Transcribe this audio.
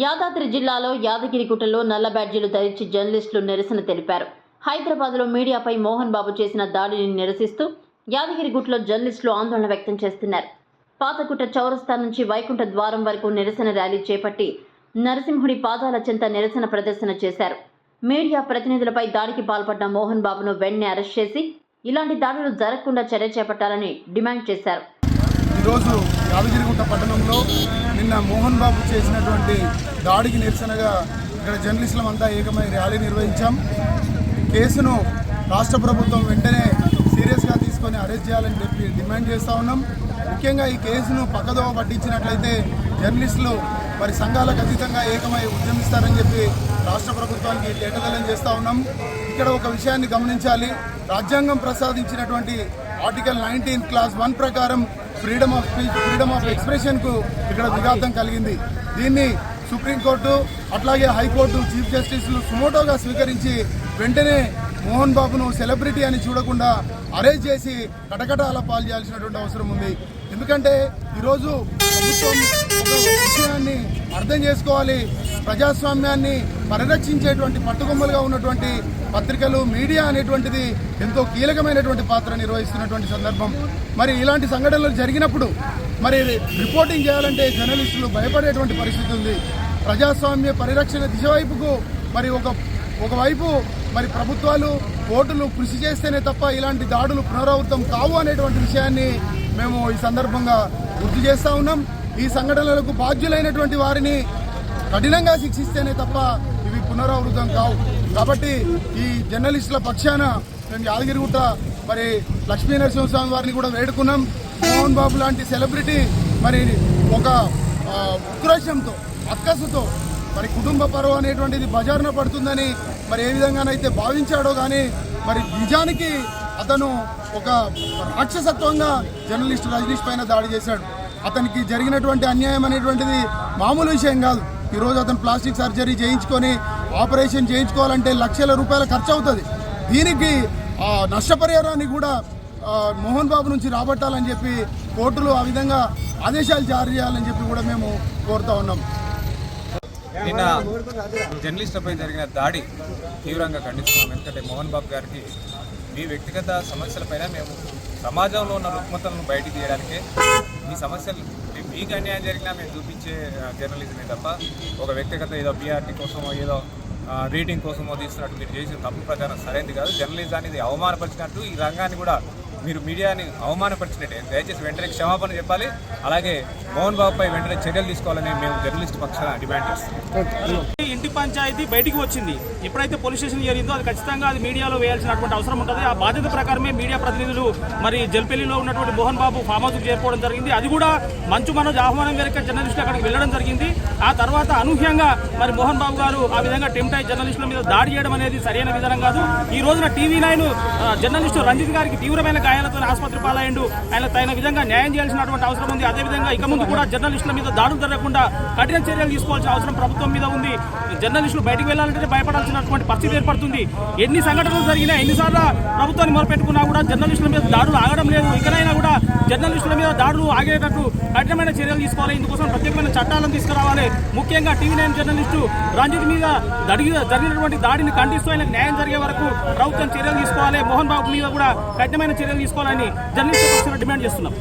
యాదాద్రి జిల్లాలో యాదగిరిగుట్టలో నల్ల బ్యాడ్జీలు ధరించి జర్నలిస్టులు నిరసన తెలిపారు. హైదరాబాద్లో మీడియాపై మోహన్ బాబు చేసిన దాడిని నిరసిస్తూ యాదగిరిగుట్టలో జర్నలిస్టులు ఆందోళన వ్యక్తం చేస్తున్నారు. పాతగుట్ట చౌరస్తా నుంచి వైకుంఠ ద్వారం వరకు నిరసన ర్యాలీ చేపట్టి నరసింహుడి పాదాల చెంత నిరసన ప్రదర్శన చేశారు. మీడియా ప్రతినిధులపై దాడికి పాల్పడ్డ మోహన్ బాబును వెంటనే అరెస్ట్ చేసి ఇలాంటి దాడులు జరగకుండా చర్య చేపట్టాలని డిమాండ్ చేశారు. ఈరోజు యాదగిరిగుట్ట పట్టణంలో నిన్న మోహన్ బాబు చేసినటువంటి దాడికి నిరసనగా ఇక్కడ జర్నలిస్టులం అంతా ఏకమై ర్యాలీ నిర్వహించాం. కేసును రాష్ట్ర ప్రభుత్వం వెంటనే సీరియస్గా తీసుకొని అరెస్ట్ చేయాలని చెప్పి డిమాండ్ చేస్తూ ఉన్నాం. ముఖ్యంగా ఈ కేసును పక్కదోవ పట్టించినట్లయితే జర్నలిస్టులు మరి సంఘాలకు అతీతంగా ఏకమై ఉద్యమిస్తారని చెప్పి రాష్ట్ర ప్రభుత్వానికి తేటదలం చేస్తూ ఉన్నాం. ఇక్కడ ఒక విషయాన్ని గమనించాలి. రాజ్యాంగం ప్రసాదించినటువంటి ఆర్టికల్ నైన్టీన్ క్లాస్ వన్ ప్రకారం freedom of speech freedom of ఎక్స్ప్రెషన్కు ఇక్కడ విఘాతం కలిగింది. దీన్ని సుప్రీంకోర్టు అట్లాగే హైకోర్టు చీఫ్ జస్టిస్లు సుమోటోగా స్వీకరించి వెంటనే మోహన్ బాబును సెలబ్రిటీ అని చూడకుండా అరెస్ట్ చేసి కటకటాల పాలు చేయాల్సినటువంటి అవసరం ఉంది. ఎందుకంటే ఈరోజు ప్రభుత్వం ఒక విషయాన్ని అర్థం చేసుకోవాలి. ప్రజాస్వామ్యాన్ని పరిరక్షించేటువంటి పట్టుకొమ్మలుగా ఉన్నటువంటి పత్రికలు మీడియా అనేటువంటిది ఎంతో కీలకమైనటువంటి పాత్ర నిర్వహిస్తున్నటువంటి సందర్భం. మరి ఇలాంటి సంఘటనలు జరిగినప్పుడు మరి రిపోర్టింగ్ చేయాలంటే జర్నలిస్టులు భయపడేటువంటి పరిస్థితి ఉంది. ప్రజాస్వామ్య పరిరక్షణ దిశ వైపుకు మరి ఒక ఒకవైపు మరి ప్రభుత్వాలు కోర్టులు కృషి చేస్తేనే తప్ప ఇలాంటి దాడులు పునరావృతం కావు అనేటువంటి విషయాన్ని మేము ఈ సందర్భంగా గుర్తు చేస్తా ఉన్నాం. ఈ సంఘటనలకు బాధ్యులైనటువంటి వారిని కఠినంగా శిక్షిస్తేనే తప్ప ఇవి పునరావృతం కావు. కాబట్టి ఈ జర్నలిస్టుల పక్షాన మేము యాదగిరిగుట్ట మరి లక్ష్మీ నరసింహస్వామి వారిని కూడా వేడుకున్నాం. మోహన్ బాబు లాంటి సెలబ్రిటీ మరి ఒక ఉక్రోషంతో అక్కసుతో మరి కుటుంబ పర్వం అనేటువంటిది బజారున పడుతుందని మరి ఏ విధంగానైతే భావించాడో కానీ మరి నిజానికి అతను ఒక రాక్షసత్వంగా జర్నలిస్ట్ రజనీష్ పైన దాడి చేశాడు. అతనికి జరిగినటువంటి అన్యాయం అనేటువంటిది మామూలు విషయం కాదు. ఈరోజు అతను ప్లాస్టిక్ సర్జరీ చేయించుకొని ఆపరేషన్ చేయించుకోవాలంటే లక్షల రూపాయల ఖర్చు అవుతుంది దీనికి నష్టపరిహారాన్ని కూడా మోహన్ బాబు నుంచి రాబట్టాలని చెప్పి కోర్టులు ఆ విధంగా ఆదేశాలు జారీ చేయాలని చెప్పి కూడా మేము కోరుతా ఉన్నాం. నిన్న జర్నలిస్టులపై జరిగిన దాడి తీవ్రంగా ఖండిస్తున్నాం. ఎందుకంటే మోహన్ బాబు గారికి మీ వ్యక్తిగత సమస్యలపైన మేము సమాజంలో ఉన్న రుగ్మతలను బయటికి తీయడానికే మీ సమస్యలు మీకు అన్యాయం జరిగినా మేము చూపించే జర్నలిజమే తప్ప ఒక వ్యక్తిగత ఏదో బీఆర్టీ కోసమో ఏదో రీడింగ్ కోసమో తీస్తున్నట్టు మీరు చేసిన తప్పు ప్రచారం సరైనది కాదు. జర్నలిజం అనేది అవమానపరిచినట్టు ఈ రంగాన్ని కూడా మీరు మీడియాని అవమానపరిచినట్టే. దయచేసి వెంటనే క్షమాపణ చెప్పాలి. అలాగే మోహన్ బాబుపై వెంటనే చర్యలు తీసుకోవాలని మేము జర్నలిస్ట్ పక్షాన డిమాండ్ చేస్తున్నాం. ఇంటి పంచాయతీ బయటికి వచ్చింది. ఎప్పుడైతే పోలీస్ స్టేషన్ జరిగిందో అది ఖచ్చితంగా అది మీడియాలో వేయాల్సినటువంటి అవసరం ఉంటుంది. ఆ బాధ్యత ప్రకారమే మీడియా ప్రతినిధులు మరి జల్పల్లిలో ఉన్నటువంటి మోహన్ బాబు ఫామ్ హౌస్కి చేరుకోవడం జరిగింది. అది కూడా మంచు మనోజ్ ఆహ్వానం మేరకు జర్నలిస్టులు అక్కడికి వెళ్ళడం జరిగింది. ఆ తర్వాత అనూహ్యంగా మరి మోహన్ బాబు గారు ఆ విధంగా టెంప్ట్ అయి జర్నలిస్టుల మీద దాడి చేయడం అనేది సరైన విధానం కాదు. ఈ రోజున టీవీ నైన్ జర్నలిస్టు రంజిత్ గారికి తీవ్రమైన ఆయనతో ఆసుపత్రి పాలయ్యండు. ఆయన తగిన విధంగా న్యాయం చేయాల్సినటువంటి అవసరం ఉంది. అదేవిధంగా ఇక ముందు కూడా జర్నలిస్టుల మీద దాడులు జరగకుండా కఠిన చర్యలు తీసుకోవాల్సిన అవసరం ప్రభుత్వం మీద ఉంది. జర్నలిస్టులు బయటకు వెళ్ళాలంటే భయపడాల్సినటువంటి పరిస్థితి ఏర్పడుతుంది. ఎన్ని సంఘటనలు జరిగినా ఎన్నిసార్లు ప్రభుత్వాన్ని మొరపెట్టుకున్నా కూడా జర్నలిస్టుల మీద దాడులు ఆగడం లేదు. ఇకనైనా కూడా జర్నలిస్టుల మీద దాడులు ఆగేటట్టు కఠినమైన చర్యలు తీసుకోవాలి. ఇందుకోసం ప్రత్యేకమైన చట్టాలను తీసుకురావాలి. ముఖ్యంగా టీవీ నైన్ జర్నలిస్టు రంజిత్ మీద జరిగి జరిగినటువంటి దాడిని ఖండిస్తూ ఆయనకు న్యాయం జరిగే వరకు ప్రభుత్వం చర్యలు తీసుకోవాలి. మోహన్ బాబు మీద కూడా కఠినమైన చర్యలు తీసుకోవాలని జర్నలిస్ట్ డిమాండ్ చేస్తున్నాం.